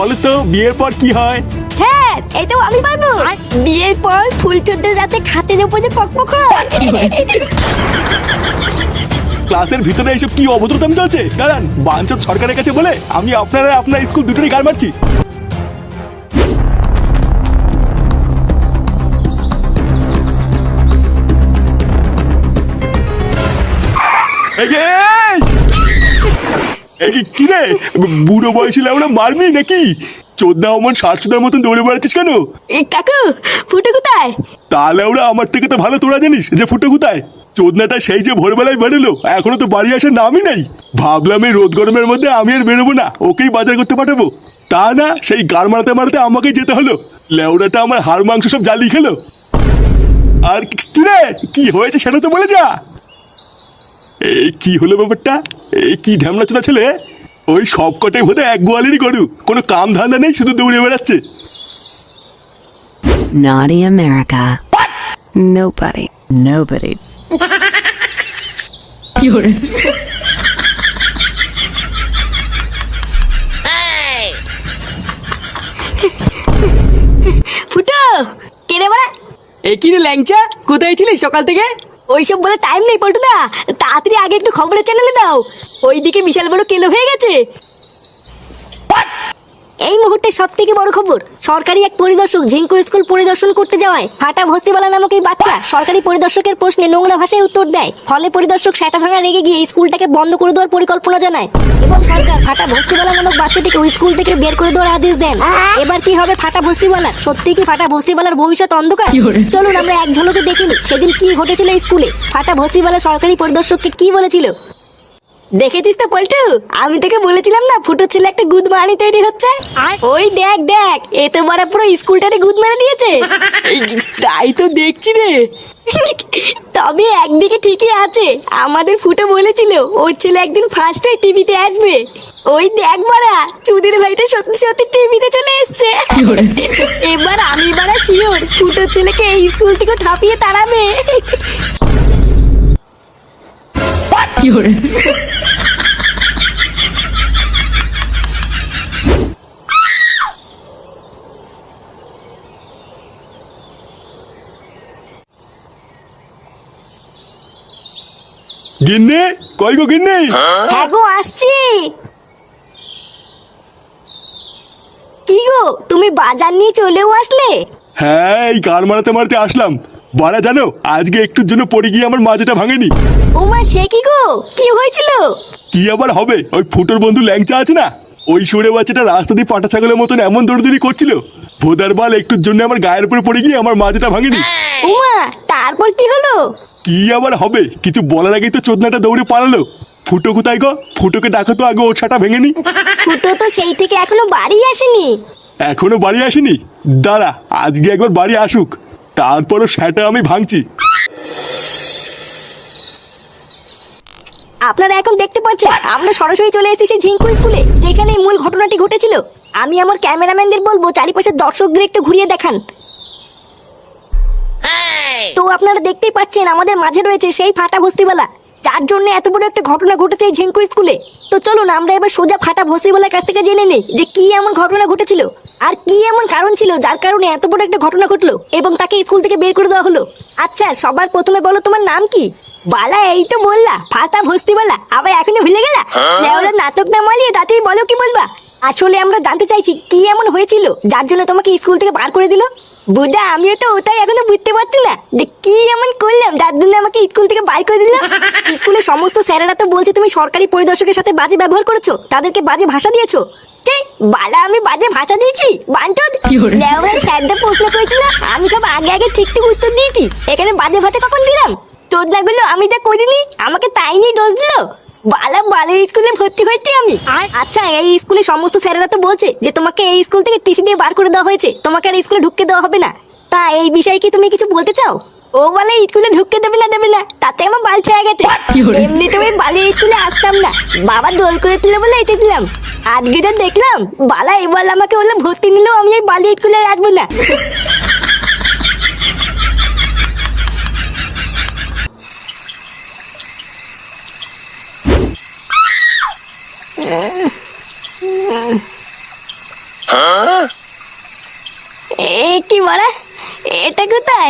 বলো তো বিয়ের পর কি হয়? হ্যাঁ এটাও আমি পারব বিয়ের পর ফুল চোদ্দের রাতে খাতের উপরে পকপক হয়। ক্লাসের ভিতরে এইসব কি অভদ্রতাম চলছে? দাঁড়ান বাঞ্চত সরকারের কাছে বলে আমি আপনারা আপনার স্কুল দুটোরই গাল মারছি কি- কি রে? বুড়ো বয়সী লেউরা মারবি নাকি? চোদ্দা অমন চোদ্দার মতন দৌড়ে বেড়াচ্ছিস কেন? কাকু ফুটো কোথায়? তাহলে ওরা আমার থেকে তো ভালো তোরা জানিস যে ফুটো কোথায়? চোদনাটা সেই যে ভোরবেলায় বেরোলো এখনও তো বাড়ি আসার নামই নাই। ভাবলাম এই রোদ গরমের মধ্যে আমি আর বেরোবো না ওকেই বাজার করতে পাঠাবো। তা না সেই গার মারাতে মারাতে আমাকেই যেতে হলো। লেউড়াটা আমার হাড় মাংস সব জ্বালিয়ে খেলো। আর কি কি রে? কি হয়েছে সেটা তো বলে যা। এই কি হলো ব্যাপারটা? এই কি ঢ্যামলা চোদা ছেলে? ওই সব কটাই হতে এক গোয়ালেরই গরু। কোনো কাম ধান্দা নেই শুধু দৌড়ে বেড়াচ্ছে। Naughty America. Nobody. Nobody. ফুটো কেনে বাড়া এ কি রে ল্যাংচা কোথায় ছিলিস সকাল থেকে ওইসব বলে টাইম নেই পল্টু দা তাড়াতাড়ি আগে একটু খবরের চ্যানেলে দাও। ওইদিকে বিশাল বড় কেলো হয়ে গেছে। এই মুহূর্তে সব থেকে বড় খবর সরকারি এক পরিদর্শক ঝিঙ্কু স্কুল পরিদর্শন করতে যাওয়ায় ফাটা ভস্তিবালা নামক এই বাচ্চা সরকারি পরিদর্শকের প্রশ্নে নোংরা ভাষায় উত্তর দেয়। ফলে পরিদর্শক সেটা ভাঙা রেগে গিয়ে স্কুলটাকে বন্ধ করে দেওয়ার পরিকল্পনা জানায় এবং সরকার ফাটা ভস্তিবালা নামক বাচ্চাটিকে ওই স্কুল থেকে বের করে দেওয়ার আদেশ দেন। এবার কি হবে ফাটা ভস্তিবালার সত্যি কি ফাটা ভস্তিবালার ভবিষ্যৎ অন্ধকার? চলুন আমরা এক ঝলকে দেখিনি সেদিন কি ঘটেছিল স্কুলে? ফাটা ভস্তিবালা সরকারি পরিদর্শককে কি বলেছিল? দেখেছিস তো পল্টু? আমি তোকে বলেছিলাম না ফুটো ছেলে একটা গুদ মারানি তৈরি হচ্ছে? ওই দেখ দেখ এ তো মারা পুরো স্কুলটারে গুদ মেরে দিয়েছে। তাই তো দেখছি রে। তবে একদিকে ঠিকই আছে আমাদের ফুটো বলেছিল ওর ছেলে একদিন ফার্স্ট হয়ে টিভিতে আসবে। ওই দেখ মারা চুদির ভাইটা সত্যি সত্যি টিভিতে চলে এসছে। এবার আমি বারা শিওর ফুটোর ছেলেকে এই স্কুল থেকে ঠাপিয়ে তাড়াবে। গিন্নে কই গো গিন্নে? হ্যাঁ গো আসছি। কি গো তুমি বাজার নিয়ে চলেও আসলে? হ্যাঁ এই গার মারাতে মারাতে আসলাম। বাড়া জানো আজকে একটুর জন্য পড়ে গিয়ে আমার মাঝেটা ভাঙেনি। ওমা সে কি গো? কি হয়েছিল? কি আবার হবে? ওই ফুটোর বন্ধু ল্যাংচা আছে না? ওই সরে বাচ্চাটা রাস্তা দিয়ে পাটা ছাগলের মতন এমন দৌড়দৌড়ি করছিল। ভোদার বাল একটুর জন্য আমার গায়ের উপরে পড়ে গিয়ে আমার মাঝেটা ভাঙেনি। ওমা তারপর কি হলো? কি আবার হবে? কিছু বলার আগেই তো চোদনাটা দৌড়ে পালালো। ফুটো কোথায় গো? ফুটোকে ডাকো তো আগে ওর ছাটা ভেঙেনি। ফুটো তো সেই থেকে এখনও বাড়ি আসেনি। এখনও বাড়ি আসেনি? দাঁড়া আজকে একবার বাড়ি আসুক। তারপরও সেটা আমি ভাঙছি। আপনারা এখন দেখতে পাচ্ছেন, আমরা সরাসরি চলে এসেছি ঝিঙ্কু স্কুলে যেখানে মূল ঘটনাটি ঘটেছিল। আমি আমার ক্যামেরাম্যানদের বলব, চারিপাশে দর্শকদের একটু ঘুরিয়ে দেখান। তো আপনারা দেখতেই পাচ্ছেন, আমাদের মাঝে রয়েছে সেই ফাটা ভস্তিওয়ালা যার জন্য এত বড় একটা ঘটনা ঘটেছে এই ঝিঙ্কু স্কুলে। তো চলুন, আমরা এবার সোজা ফাটা ভস্তিওয়ালার কাছ থেকে জেনে নিই যে কি এমন ঘটনা ঘটেছিল। আর কি এমন কারণ ছিল যার কারণে এত বড় একটা ঘটনা ঘটলো এবং তাকে স্কুল থেকে বের করে দেওয়া হলো? আচ্ছা সবার প্রথমে বলো তোমার নাম কি? বালা, এই তো বললা ফাটা ভস্তিওয়ালা আবার এখনও ভুলে গেলা? লেওরা নাটক না মালিয়ে তাতেই বলো কি বলবা? আসলে আমরা জানতে চাইছি কি এমন হয়েছিল যার জন্য তোমাকে স্কুল থেকে বার করে দিল? বুঝা, আমিও তো ওটাই এখনও বুঝতে পারছি না যে কি এমন করলাম যার জন্য আমাকে স্কুল থেকে বার করে দিল? স্কুলের সমস্ত স্যারেরা তো বলছে তুমি সরকারি পরিদর্শকের সাথে বাজে ব্যবহার করেছ, তাদেরকে বাজে ভাষা দিয়েছ। বালা আমি বাজে ভাষা দিয়েছি? বাঞ্চদ লেওরা স্যারদের প্রশ্ন করেছিল আমি সব আগে আগে ঠিক ঠিক উত্তর দিয়েছি। এখানে বাজে ভাষা কখন দিলাম? তোর লাগল আমি যা করিনি আমাকে তাই নিয়ে দোষ দিল? বালা বালের স্কুলে ভর্তি হয়েছি আমি। আচ্ছা এই স্কুলে সমস্ত স্যারেরা তো বলছে যে তোমাকে এই স্কুল থেকে টিসি দিয়ে বার করে দেওয়া হয়েছে। তোমাকে আর স্কুলে ঢুকতে দেওয়া হবে না। তা এই বিষয়ে কি তুমি কিছু বলতে চাও? ও বলে স্কুলে ঢুকতে দেবে না দেবে না। তাতে আমার বাল হয়ে গেছে। এমনিতে আমি বালি স্কুলে আসতাম না। বাবা দোল করে তুলে বলে এতে দিলাম আজকে যা দেখলাম বালা এবার আমাকে বললাম ভর্তি নিলেও আমি এই বালি স্কুলে আসব না। এ কি মারা? এটা কোথায়?